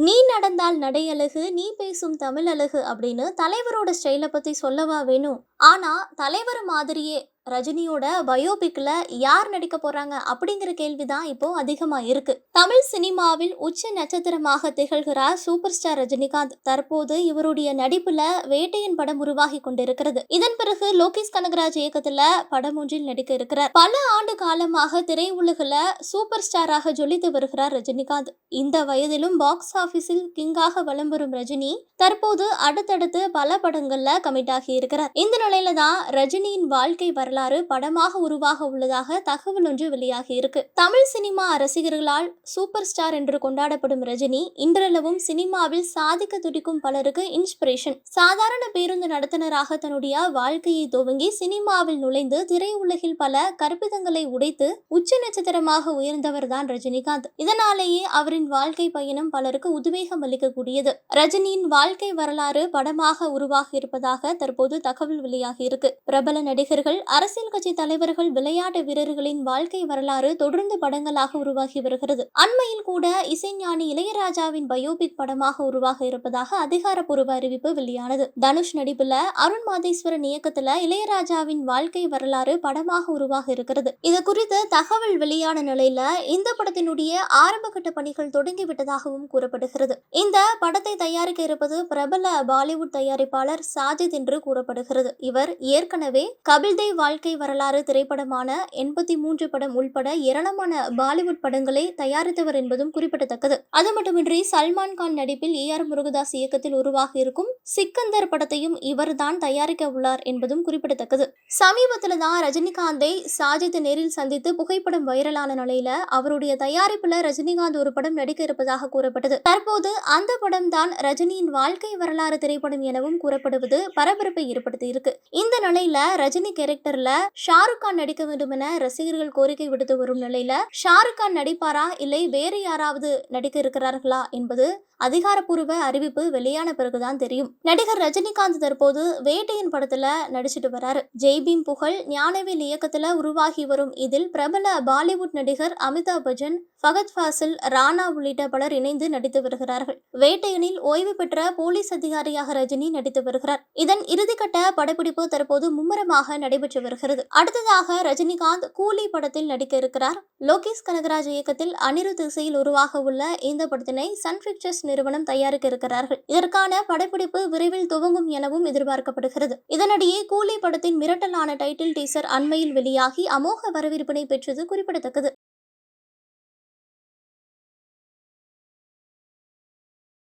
நீ நடந்தால் நடை அழகு நீ பேசும் தமிழ் அழகு அப்படின்னு தலைவரோட ஸ்டைலை பற்றி சொல்லவா வேணும்? ஆனால் தலைவர் மாதிரியே ரஜினியோட பயோபிக்ல யார் நடிக்க போறாங்க அப்படிங்கிற கேள்விதான் இப்போ அதிகமா இருக்கு. தமிழ் சினிமாவில் உச்ச நட்சத்திரமாக திகழ்கிறார் சூப்பர் ஸ்டார் ரஜினிகாந்த். தற்போது இவருடைய நடிப்புல வேட்டையின் படம் உருவாகி கொண்டிருக்கிறது. இதன் பிறகு லோகேஷ் கனகராஜ் இயக்கத்துல படம் ஒன்றில் நடிக்க இருக்கிறார். பல காலமாக திரையுலகில் சூப்பர் ஸ்டாராக ஜொலித்து வருகிறார் ரஜினிகாந்த். இந்த வயதிலும் பாக்ஸ் ஆஃபீஸில் கிங்காக வலம் வரும் ரஜினி தற்போது அடுத்தடுத்து பல படங்கள்ல கமிட் ஆகி இருக்கிறார். இந்த நிலையில தான் ரஜினியின் வாழ்க்கை வரலாறு படமாக உருவாக உள்ளதாக தகவல் ஒன்று வெளியாகி இருக்கு. தமிழ் சினிமா ரசிகர்களால் சூப்பர் ஸ்டார் என்று கொண்டாடப்படும் ரஜினி இன்றளவும் சினிமாவில் சாதிக்க துடிக்கும் பலருக்கு இன்ஸ்பிரேஷன் சாதாரண பேருந்து நடத்துனராக தன்னுடைய வாழ்க்கையை துவங்கி சினிமாவில் நுழைந்து திரையுலகில் பல கற்பிதங்களை உடைத்து உச்ச நட்சத்திரமாக உயர்ந்தவர் தான் ரஜினிகாந்த். இதனாலேயே அவரின் வாழ்க்கை பயணம் பலருக்கு உத்வேகம் அளிக்கக்கூடியது. ரஜினியின் வாழ்க்கை வரலாறு படமாக உருவாகி இருப்பதாக தற்போது தகவல் வெளியாகி இருக்கு. பிரபல நடிகர்கள் அரசியல் கட்சி தலைவர்கள் விளையாட்டு வீரர்களின் வாழ்க்கை வரலாறு தொடர்ந்து படங்களாக உருவாகி வருகிறது. அண்மையில் கூட இசைஞானி இளையராஜாவின் பயோபிக் படமாக உருவாக இருப்பதாக அதிகாரப்பூர்வ அறிவிப்பு வெளியானது. தனுஷ் நடிப்புல அருண் மாதேஸ்வரன் இயக்கத்துல இளையராஜாவின் வாழ்க்கை வரலாறு படமாக உருவாக இருக்கிறது. இது குறித்து தகவல் வெளியான நிலையில இந்த படத்தினுடைய ஆரம்பகட்ட பணிகள் தொடங்கிவிட்டதாகவும் கூறப்படுகிறது. இந்த படத்தை தயாரிக்க இருப்பது பிரபல பாலிவுட் தயாரிப்பாளர் சாஜித் என்று கூறப்படுகிறது. இவர் ஏற்கனவே கபில்தேவ் வாழ்க்கை வரலாறு திரைப்படமான எண்பத்தி மூன்று படம் உள்பட ஏராளமான பாலிவுட் படங்களை தயாரித்தவர் என்பதும் குறிப்பிடத்தக்கது. அது மட்டுமின்றி சல்மான் கான் நடிப்பில் ஏ ஆர் முருகதாஸ் இயக்கத்தில் உருவாகி இருக்கும் சிக்கந்தர் படத்தையும் இவர்தான் தயாரிக்க உள்ளார் என்பதும் குறிப்பிடத்தக்கது. சமீபத்தில் தான் ரஜினிகாந்தை சாஜித் நேரில் சந்தித்து புகைப்படம் வைரலான நிலையில அவருடைய தயாரிப்புல ரஜினிகாந்த் ஒரு படம் நடிக்க இருப்பதாக கூறப்பட்டது. தற்போது அந்த படம் தான் ரஜினியின் வாழ்க்கை வரலாறு திரைப்படம் எனவும் கூறப்படுவது பரபரப்பை ஏற்படுத்தி இருக்கு இந்த நிலையில ரஜினி கேரக்டர்ல ஷாருக் கான் நடிக்க வேண்டும் என ரசிகர்கள் கோரிக்கை விடுத்து வரும் நிலையில ஷாருக் கான் நடிப்பாரா இல்லை வேறு யாராவது நடிக்க இருக்கிறார்களா என்பது அதிகாரப்பூர்வ அறிவிப்பு வெளியான பிறகுதான் தெரியும். நடிகர் ரஜினிகாந்த் தற்போது வேட்டையின் படத்துல நடிச்சிட்டு வராரு. ஜெய்பீம் புகழ் ஞானவேல் இயக்கத்துல உருவாகி வரும் இதில் பிரபல பாலிவுட் நடிகர் அமிதாப் பச்சன் ஃபகத் ஃபாசில் ராணா உள்ளிட்ட பலர் இணைந்து நடித்து வருகிறார்கள். வேட்டையனில் ஓய்வு பெற்ற போலீஸ் அதிகாரியாக ரஜினி நடித்து வருகிறார். இதன் இறுதிக்கட்ட படப்பிடிப்பு தற்போது மும்முரமாக நடைபெற்று வருகிறது. அடுத்ததாக ரஜினிகாந்த் கூலி படத்தில் நடிக்க இருக்கிறார். லோகேஷ் கனகராஜ் இயக்கத்தில் அனிருத் இசையில் உருவாக உள்ள இந்த படத்தினை சன் பிக்சர்ஸ் நிறுவனம் தயாரிக்க இருக்கிறார்கள். இதற்கான படப்பிடிப்பு விரைவில் துவங்கும் எனவும் எதிர்பார்க்கப்படுகிறது. இதனிடையே கூலி படத்தின் மிரட்டலான டைட்டில் டீசர் அண்மையில் வெளியாகி அமோக வரவேற்பினை பெற்றது குறிப்பிடத்தக்கது.